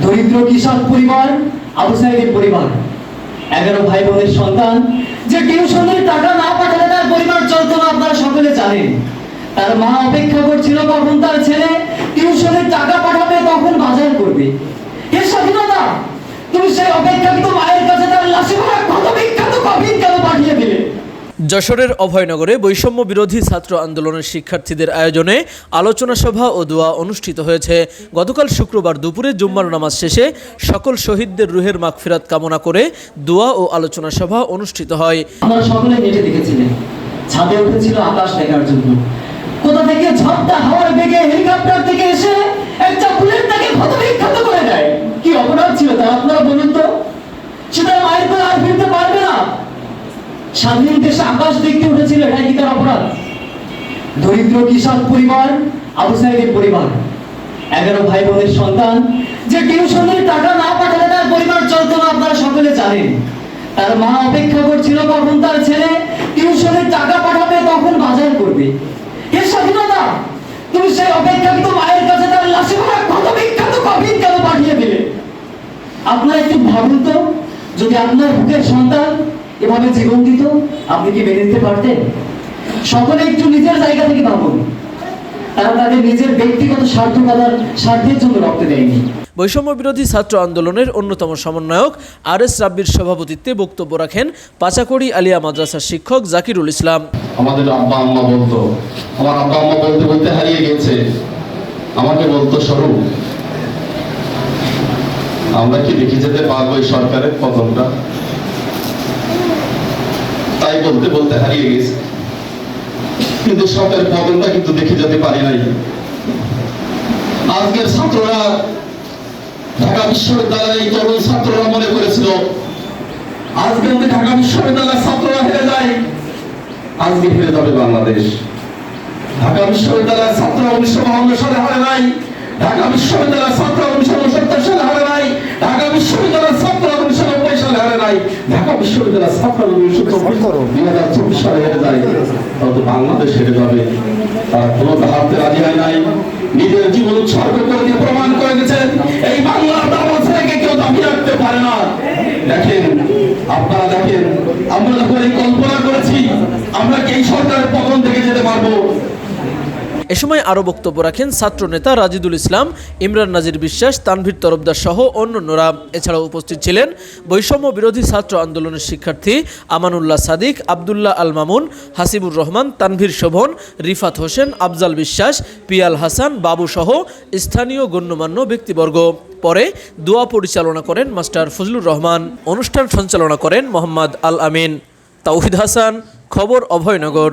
দরিদ্র কৃষক পরিবার, আবু সাহেবের পরিবার, এগারো ভাই বোনের সন্তান, যে টিউশনের টাকা না পাঠালে তার পরিবার চলতো না, আপনারা সকলে জানেন। তার মা অপেক্ষা করছিল কখন তার ছেলে টিউশনের যশোরের অভয়নগরে বৈষম্য বিরোধী ছাত্র আন্দোলনের শিক্ষার্থীদের আয়োজনে আলোচনা সভা ও দোয়া অনুষ্ঠিত হয়েছে। গতকাল শুক্রবার দুপুরে জুম্মার নামাজ শেষে সকল শহীদদের রুহের মাগফিরাত কামনা করে দোয়া ও আলোচনা সভা অনুষ্ঠিত হয়। আপনারা সকলে নেটে দেখেছিলেন। ছাদে উঠেছিল আকাশ দেখার জন্য। কোথা থেকে ঝড়টা হাওয়ার বেগে হেলিকপ্টার থেকে এসে একটা বুলেট তাকে ক্ষত বিখ্যাত করে দেয় কি অপরাধ ছিল তা আপনারা বলুন তো সেটা মায়ের করে আর ফিরতে পারবে না স্বাধীন দেশে আকাশ দেখতে উঠেছিল এটা কি তার অপরাধ? দরিদ্র কৃষক পরিবার, আবু সাইদের পরিবার। এগারো ভাই বোনের সন্তান, যে টিউশনের টাকা না পাঠালে তার পরিবার চলতো না, আপনারা সকলে জানেন। তার মা অপেক্ষা করছিল, কখন তার ছেলে টিউশনের টাকা পাঠাবে, তখন বাজার করবে। এর স্বাধীনতা, তুমি সেই অপেক্ষাকৃত মায়ের কাছে তার লাশে ভরা কত বিখ্যাত কফিন কেন পাঠিয়ে দিলে? আপনারা একটু ভাবুন তো, যদি আপনার বুকের সন্তান এভাবে জীবন দিত? আপনি কি মেনে নিতে পারতেন? সকলে একটু নিজের জায়গা থেকে ভাবুন। তারা তাদের নিজের ব্যক্তিগত স্বার্থকতার স্বার্থের জন্য রক্ত দেয়নি। বৈষম্য বিরোধী ছাত্র আন্দোলনের অন্যতম সমন্বয়ক আর এস রাব্বির সভাপতিত্বে বক্তব্য রাখেন পাচাকড়ি আলিয়া মাদ্রাসার শিক্ষক জাকিরুল ইসলাম। আমাদের আব্বা আম্মা বলতো আমার আব্বা আম্মা বলতে বলতে হারিয়ে গেছে। আমাকে বলতো স্বরূপ আমরা কি দেখে যেতে পারব এই সরকারের পতনটা তাই বলতে বলতে হারিয়ে গেছে। কিন্তু সরকারের পতনটা কিন্তু দেখে যেতে পারি নাই। আজকের ছাত্ররা ঢাকা বিশ্ববিদ্যালয়ের তরুণ ছাত্ররা মনে করেছিল, আজকে যদি ঢাকা বিশ্ববিদ্যালয়ের ছাত্ররা হেরে যায়, আজকে ফিরে যাবে বাংলাদেশ। ঢাকা বিশ্ববিদ্যালয়ের ছাত্র উনিশশো বাহান্ন সালে হারে নাই। ঢাকা বিশ্ববিদ্যালয়ের ঢাকা বিশ্ববিদ্যালয়ের ছাত্র উনিশশো দুই হাজার চব্বিশ সালে হেরে যায়। তত বাংলাদেশ হেরে যাবে। তারা কোনো হারতে রাজি হয় নাই। নিজের জীবন উৎসর্গ করে দিয়ে প্রমাণ করে দিয়েছেন এই বাংলার দাবা ছেলেকে কেউ দাবি রাখতে পারে না। দেখেন আপনারা দেখেন আমরা যখন এই কল্পনা করেছি আমরা কি এই সরকারের পতন থেকে যেতে পারব? এ সময় আরও বক্তব্য রাখেন ছাত্র নেতা রাজিদুল ইসলাম, ইমরান নাজির বিশ্বাস, তানভীর তরফদার সহ অন্যান্যরা। এছাড়াও উপস্থিত ছিলেন বৈষম্য বিরোধী ছাত্র আন্দোলনের শিক্ষার্থী আমানুল্লাহ সাদিক, আবদুল্লাহ আল মামুন, হাসিবুর রহমান, তানভীর শোভন, রিফাত হোসেন, আফজাল বিশ্বাস, পিয়াল হাসান, বাবু সহ স্থানীয় গণ্যমান্য ব্যক্তিবর্গ। পরে দোয়া পরিচালনা করেন মাস্টার ফজলুর রহমান। অনুষ্ঠান সঞ্চালনা করেন মোহাম্মদ আল আমিন। তাওহিদ হাসান, খবর অভয়নগর।